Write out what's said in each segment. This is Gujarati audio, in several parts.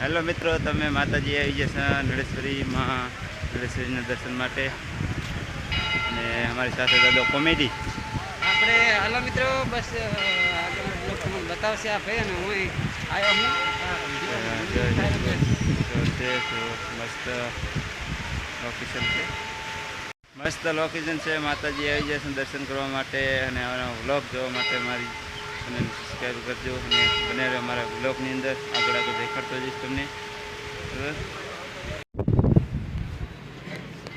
હેલો મિત્રો તમે માતાજી આવી જશા નળેશ્વરીમાં નળેશ્વરીના દર્શન માટે અને અમારી સાથે દાદો કોમેડી આપણે હાલો મિત્રો બસ બતાવશે આ ભાઈ અને હું આવ્યો હું મસ્ત લોકેશન છે મસ્ત લોકેશન છે માતાજી આવી જશે દર્શન કરવા માટે અને વ્લોગ જોવા માટે મારી ચેનલ સબસ્ક્રાઈબ કરજો અને બને રહ્યો અમારા બ્લોગની અંદર. આગળ આગળ દેખાડતો જઈશ તમને.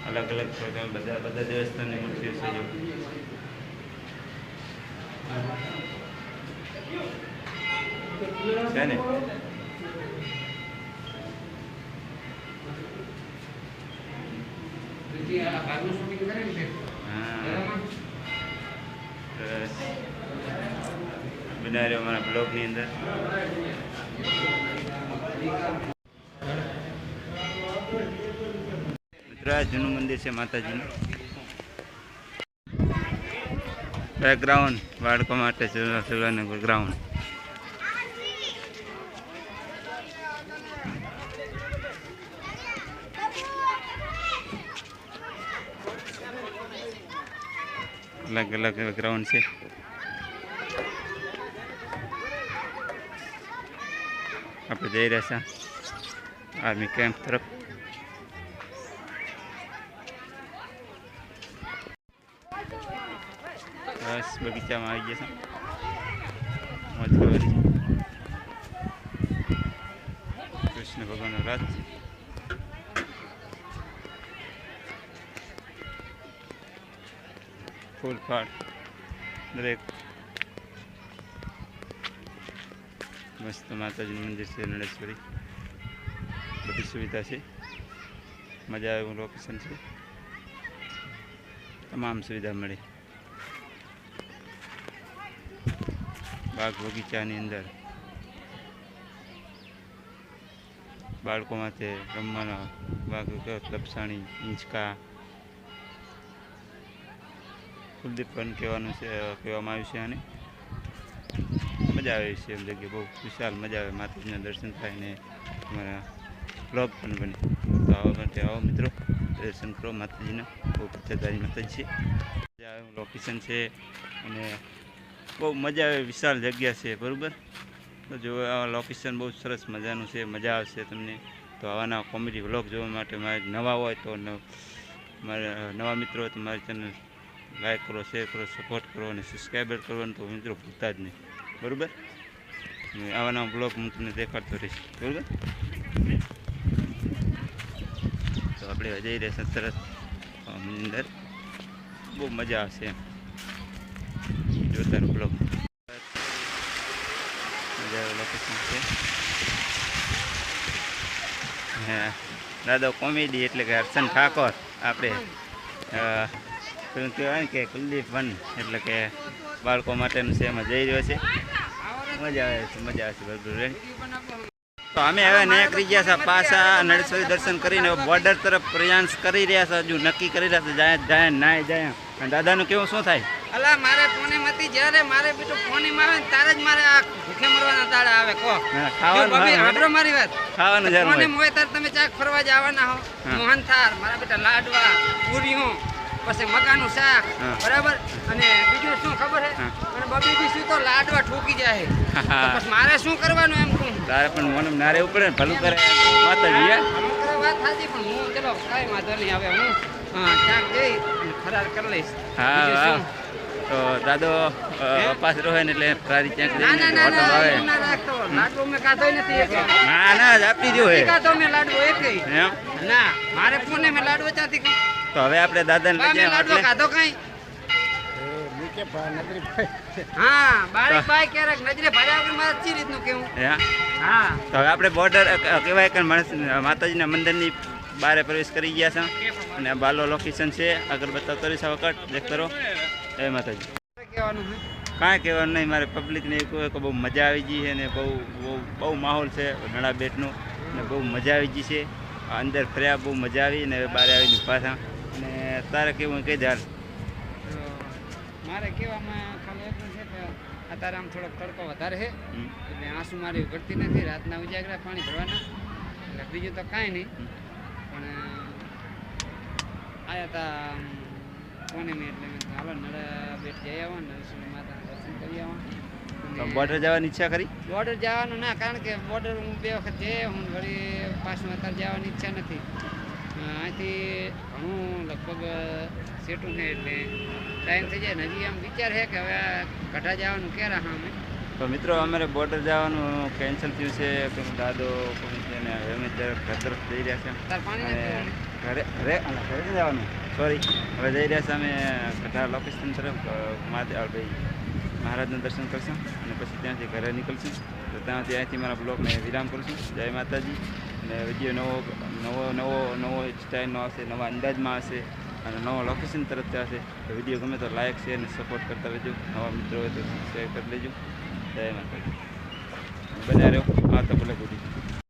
અલગ અલગ પ્રોગ્રામ બધા બધા દેવસ્થાનની મૂર્તિઓ છે જો. છે ને? હા બના રહ્યો અમારા બ્લોગની અંદર. મિત્રો જૂનું મંદિર છે માતાજીનું. બેકગ્રાઉન્ડ બાળકો માટે ગ્રાઉન્ડ અલગ અલગ ગ્રાઉન્ડ છે. આપણે જઈ રહ્યા છે આર્મી કેમ્પ તરફ બસ બગીચામાં આવી ગયા છે મોજ કરવાની કૃષ્ણ ભગવાનનો રાત ફૂલ ફાળ દરેક મસ્ત માતાજીનું મંદિર છે નળેશ્વરી. બધી સુવિધા છે. મજા આવે એવું લોકેશન છે. તમામ સુવિધા મળે. બાગ બગીચાની અંદર. બાળકો માટે રમવાના બાગ લપસાણી ઇંચકા કુલદીપ પણ કહેવાનું છે, કહેવામાં આવ્યું છે આને. મજા આવે છે એમ જગ્યાએ બહુ વિશાળ મજા આવે માતાજીના દર્શન થાય ને તમારા બ્લોગ પણ બને. તો આવા માટે આવો મિત્રો, દર્શન કરો માતાજીના. બહુ પ્રત્યેદારી માતાજી છે. લોકેશન છે અને બહુ મજા આવે, વિશાળ જગ્યા છે, બરાબર? તો જો આ લોકેશન બહુ સરસ મજાનું છે, મજા આવશે તમને. તો આવાના કોમેડી વ્લોગ જોવા માટે મારે નવા હોય તો મારા નવા મિત્રો તો મારી ચેનલ લાઈક કરો શેર કરો સપોર્ટ કરો અને સબસ્ક્રાઈબર કરવાનું તો મિત્રો ભૂલતા જ નહીં. બરાબર? આવા આવાના બ્લોગ હું તમને દેખાડતો રહીશ. બરાબર? તો આપણે જઈ રહ્યા સરસ અંદર. બહુ મજા આવશે એમ. જોતાનો બ્લોગ મજા લોકેશન છે. હા. દાદા કોમેડી એટલે કે હર્ષન ઠાકોર આપણે પેલું કહેવાય ને કે કુલદીપ વન એટલે કે બાળકો માટેનું છે એમાં જઈ રહ્યો છે. મજા આવે છે મજા આવે છે તો અમે હવે નીકળી ગયા છે પાછા નળેશ્વરી દર્શન કરીને બોર્ડર તરફ પ્રયાસ કરી રહ્યા છે હજુ નક્કી કરી રહ્યા છે જાય જાય નાય જાય. અને દાદાનું કેવું શું થાય? અલા મારે ફોને જ્યારે મારે બેટું ફોને માં આવે ત્યારે જ મારે આ ભૂખે મરવાના તાળા આવે કો ખાવાનું મારી વાત? ખાવાનું જરૂર મને હોય. ત્યારે તમે ચાક ફરવા જવાના હો. મારા બેટા લાડવા પૂરીઓ પછી મકાનું શાક બરાબર? અને બીજું શું ખબર હે. બબી તો લાડવા ઠોકી જાય હા. મારે શું કરવાનું એમ કહું તારે પણ મોનમ નારે ઉપડે ને ભલું કરે માતાજી? વાત સાચી પણ હું ચલો કાંઈ વાંધો નહીં હવે હું હા, ક્યાંક જઈ અને ફરાર કરી લઈશ હા બીજું હા શું? તો દાદો અપાસ રહે ને એટલે ફરારી ના જઈને હોટલ આવે લાડવો મેં ખાધો નથી એકે. ના ના આપી હે ખાધો મેં લાડવો. ના મારે ફોને મેં લાડવો ત્યાંથી. તો હવે આપણે દાદાને લઈ જાય લાડવો ખાધો કાંઈ? હા બારી ભાઈ ક્યારેક નજરે ભર્યા મારે ચી રીતનું કેવું? હે? હા. તો હવે આપણે બોર્ડર કહેવાય કે માણસ માતાજીના મંદિરની બહાર પ્રવેશ કરી ગયા છે. અને આ બાલો લોકેશન છે બતાવતો રહીશ આ વખત કરો જય માતાજી. કાંઈ કહેવાનું નહીં મારે પબ્લિકને એક કહે કે બહુ મજા આવી ગઈ છે અને બહુ બહુ બહુ માહોલ છે નળા બેટનો. અને બહુ મજા આવી ગઈ છે. અંદર ફર્યા બહુ મજા આવી હવે બહાર આવીને પાછા અને તારે કેવું કહી દે મારે કહેવામાં ખાલી એટલું છે કે અત્યારે આમ થોડોક તડકો વધારે છે. એટલે આંસુ મારી ઘટતી નથી રાતના ઉજાગરા પાણી ભરવાના. એટલે બીજું તો કાંઈ નહીં. પણ આયા તા કોને મેં એટલે હાલો નળે બેટ જઈ આવો નરસિંહ માતાના દર્શન કરી આવો. બોર્ડર જવાની ઈચ્છા કરી? બોર્ડર જવાનું ના કારણ કે બોર્ડર હું બે વખત જઈ હું વળી પાછું અત્યારે જવાની ઈચ્છા નથી. અહીંથી ઘણું લગભગ સેટું છે એટલે ટાઈમ થઈ જાય ને હજી આમ વિચાર છે કે હવે કઢા જવાનું ક્યારે હા અમે તો મિત્રો અમારે બોર્ડર જવાનું કેન્સલ થયું છે. કે દાદો કોઈ છે ને હવે અમે ઘર તરફ જઈ રહ્યા છે? ઘરે ઘરે ઘરે જવાનું. સોરી હવે જઈ રહ્યા છે અમે કઠા લોકેશન તરફ. અ, ભાઈ મહારાજનું દર્શન કરશું અને પછી ત્યાંથી ઘરે નીકળશું. તો ત્યાંથી અહીંથી મારા બ્લોગને વિરામ કરશું જય માતાજી. અને વીડિયો નવો નવો નવો નવો સ્ટાઇલનો આવશે, નવા અંદાજમાં આવશે અને નવો લોકેશન તરફથી આવશે તો વીડિયો ગમે તો લાઇક શેર અને સપોર્ટ કરતા રહેજો. નવા મિત્રો હોય તો શેર કરી લેજો જય માતા બધા રહ્યો આવતા ભલે ગુડ